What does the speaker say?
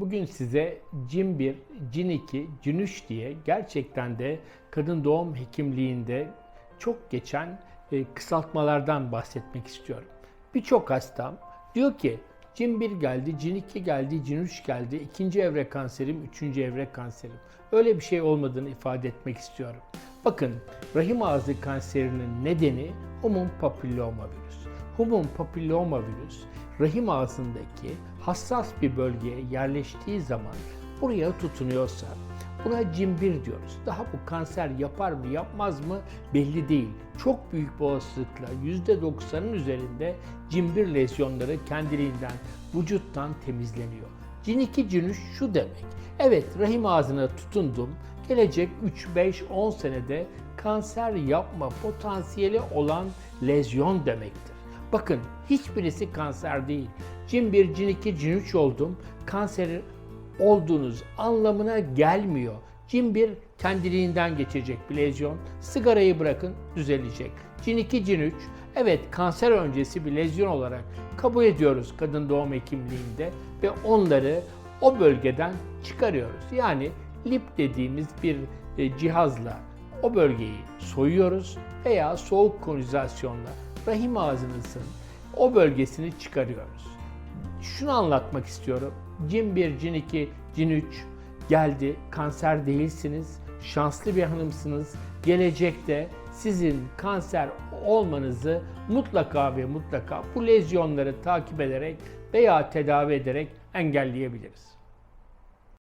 Bugün size cin 1, cin 2, cin 3 diye gerçekten de kadın doğum hekimliğinde çok geçen e, kısaltmalardan bahsetmek istiyorum. Birçok hastam diyor ki cin 1 geldi, cin 2 geldi, cin 3 geldi, ikinci evre kanserim, üçüncü evre kanserim. Öyle bir şey olmadığını ifade etmek istiyorum. Bakın rahim ağzı kanserinin nedeni human papilloma virüs. Human papilloma virüs rahim ağzındaki hassas bir bölgeye yerleştiği zaman buraya tutunuyorsa buna cimbir diyoruz. Daha bu kanser yapar mı yapmaz mı belli değil. Çok büyük bir olasılıkla %90'ın üzerinde cimbir lezyonları kendiliğinden vücuttan temizleniyor. Cin 2 cin 3 şu demek. Evet rahim ağzına tutundum. Gelecek 3, 5, 10 senede kanser yapma potansiyeli olan lezyon demektir. Bakın hiçbirisi kanser değil. Cin 1, cin 2, cin 3 oldum. Kanser olduğunuz anlamına gelmiyor. Cin 1 kendiliğinden geçecek bir lezyon. Sigarayı bırakın düzelecek. Cin 2, cin 3 evet kanser öncesi bir lezyon olarak kabul ediyoruz kadın doğum hekimliğinde ve onları o bölgeden çıkarıyoruz. Yani lip dediğimiz bir e, cihazla o bölgeyi soyuyoruz veya soğuk konizasyonla rahim ağzınızın o bölgesini çıkarıyoruz. Şunu anlatmak istiyorum. Cin 1, cin 2, cin 3 geldi. Kanser değilsiniz. Şanslı bir hanımsınız. Gelecekte sizin kanser olmanızı mutlaka ve mutlaka bu lezyonları takip ederek veya tedavi ederek engelleyebiliriz.